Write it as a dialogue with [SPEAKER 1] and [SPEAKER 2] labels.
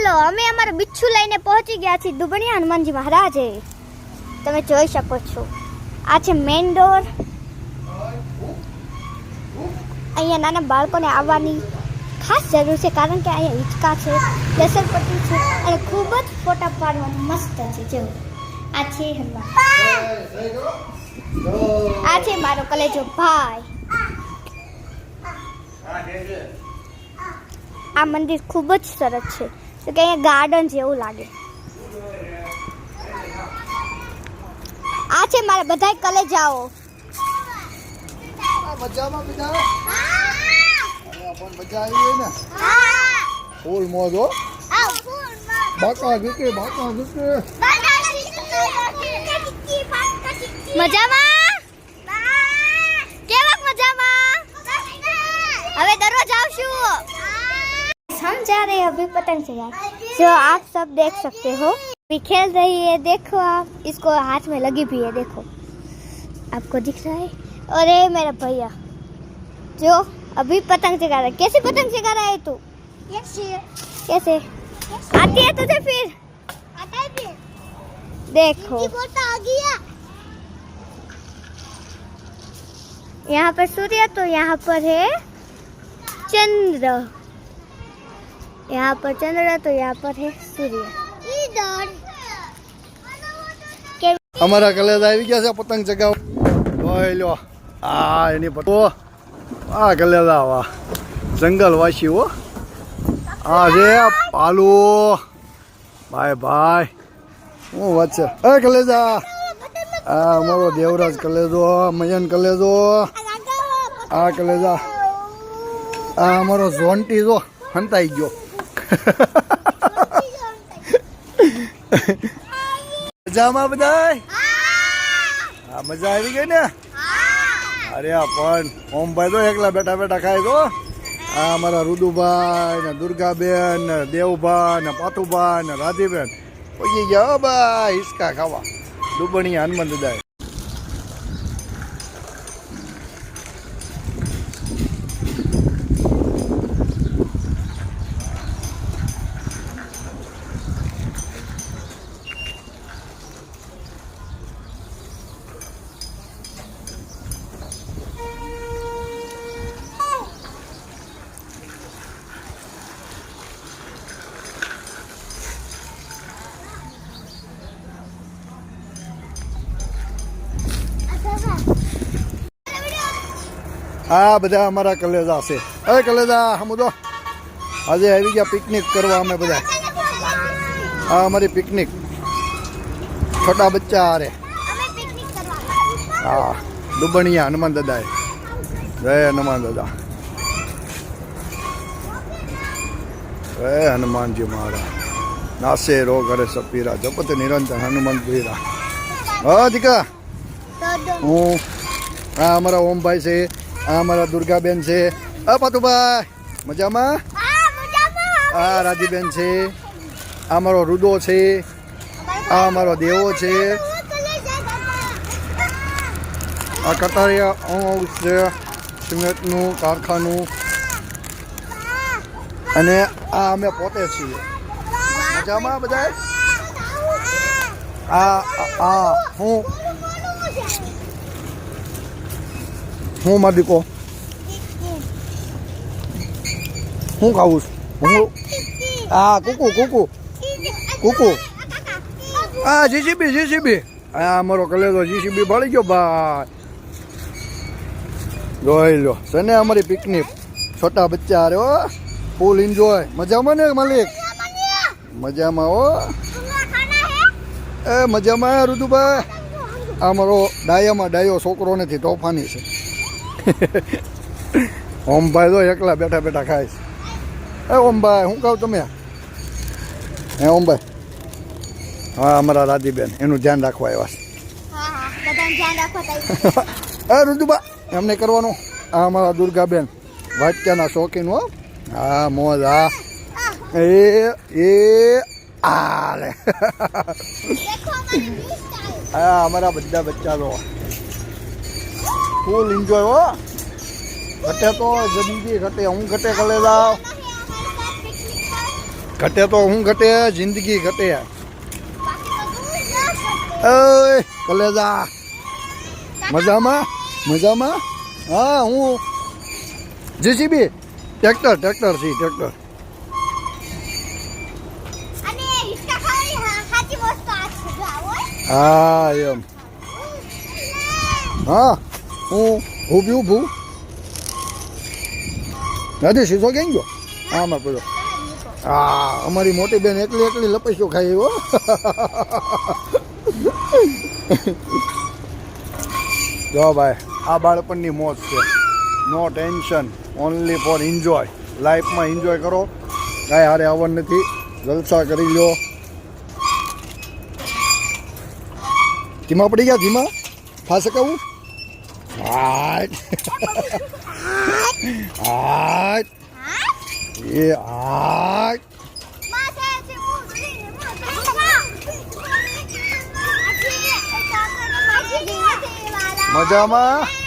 [SPEAKER 1] Hello અમે અમારું બિચ્છુ લઈને પહોંચી ગયા છીએ દુબણિયા હનુમાનજી મહારાજે. તમે જોઈ શકો છો. આ છે મેઇન ડોર અહીંયા નાના બાળકોને આવવાની ખાસ જરૂર છે, કારણ કે અહીંયા હિંચકા છે, લસણપટ્ટી છે અને ખૂબ જ ફોટા પાડવાનું મસ્ત છે. જો, આ છે હનુમાન. આ છે મારો કલેજો ભાઈ. આ મંદિર ખૂબ જ સરસ છે. તો કે અહીંયા ગાર્ડન જેવું લાગે. આ છે મારા બધા કલે
[SPEAKER 2] જાઓ મજામાં બધા મજા આવી ને? ફૂલ મોજ હો. બાકા ગીકે બાકા ગીકે
[SPEAKER 1] મજામાં? કેવાક મજામાં? હવે દરરોજ આવશું. हम जा रहे हैं अभी पतंग से चढ़ाने जो आप सब देख सकते हो अभी खेल रही है देखो आप। इसको हाथ में लगी भी है देखो। आपको दिख रहा है? और ये मेरा भैया। जो अभी पतंग चगा रहा है। कैसे पतंग चगा रहा है तू? कैसे? आती है तुझे फिर। देखो। यहाँ पर सूर्य तो यहाँ पर है चंद्र। यहाँ पर चंद्र तो यहाँ पर है सूर्य
[SPEAKER 2] અમારા કલેજ આવી ગયા છે પતંગ ચગાવ જોઈ લો આ એની પતો આ કલેજા વાહ જંગલ વાસી હો આ છે પાલુ ભાઈ ભાઈ હું વાત છે એ કલેજા આ અમારો દેવરાજ કલેજો મયન કલેજો આ કલેજા આ અમારો ઝોન્ટી જો હંતાઈ ગયો મજામાં બધાય? હા, મજા આવી ગઈ ને? અરે પણ ઓમભાઈ તો એકલા બેઠા બેઠા ખાય તો આ અમારા રુદુભાઈ ને દુર્ગાબેન ને દેવભાઈ ને પાતુભાઈ ને રાધીબેન. પછી ગયા ભાઈ, હિસકા ખાવા. દુબણી હનુમાન દાદાએ આ બધા અમારા કલેજા છે. અરે કલેજા હમુદો આજે આવી ગયા પિકનિક કરવા અમે બધા. આ અમારી પિકનિક. છોટા બચ્ચા હારે. હા દુબણિયા હનુમાન દાદાએ. જય હનુમાન દાદા. જય હનુમાનજી મહારાજ. નાસે રો કરે સપીરા જપત નિરંતર હનુમાન પીરા. હા દીકા. હું આ અમારા ઓમભાઈ છે. આ અમારા દુર્ગાબેન છે આ પાતુભાઈ મજામાં આ રાધીબેન છે આ અમારો રુદો છે આ અમારો દેવો છે આ કટારિયા છે સિમેન્ટનું કારખાનું અને આ અમે પોતે છીએ મજામાં બધા આ આ હું હું મારી દીકો હું ખાવું છું. હું આ કુકુ કુકુ. કુકુ. આ જીસીબી જીસીબી આ અમારો કલેજો જીસીબી ભળી ગયો ભાઈ. જોઈ લો, છે ને અમારી પિકનિક. છોટા બચ્ચા અરે હો. ફૂલ એન્જોય મજામાં ને માલિક? મજામાં હો. એ મજામાં ઋતુભાઈ અમારો ડાયામાં ડાયો છોકરો નથી, તોફાની છે. ઓમભાઈ તો એકલા બેઠા બેઠા ખાય છે. એ ઓમભાઈ શું કહું તમે? હે ઓમભાઈ? હા અમારા રાધીબેન એનું ધ્યાન રાખવા આવ્યા છે. એ રુદુબા એમને કરવાનું. આ અમારા દુર્ગાબેન વાટક્યાના શોખીન હો. હા મોજ હા. એ એ આ લે. હા અમારા બધા બચ્ચા તો ફૂલ એન્જોય હો ઘટે તો જિંદગી ઘટે હું ઘટે કલે જાવ ઘટે તો હું ઘટે જિંદગી ઘટે ઓય કલેજા મજામાં મજામાં હા હું જેસીબી ટ્રેક્ટર ટ્રેક્ટર છે ટ્રેક્ટર
[SPEAKER 1] અને હિચકા ખાવાની હા- સાચી વસ્તુ આ છે જો આવો
[SPEAKER 2] હા એમ હા હું ઊભી ઊભું. નથી સીધો કેમ ગયો? આમાં પેલો હા, અમારી મોટી બેન એકલી એકલી લપસ્યો ખાઈ હો. જો ભાઈ, આ બાળપણની મોજ છે. No tension only for enjoy લાઈફમાં એન્જોય કરો. કાંઈ હારે આવડ નથી. જલસા કરી લો ધીમા પડી ગયા, ધીમા? ફાસ કહું હાટ હાટ એ હાટ મજામાં?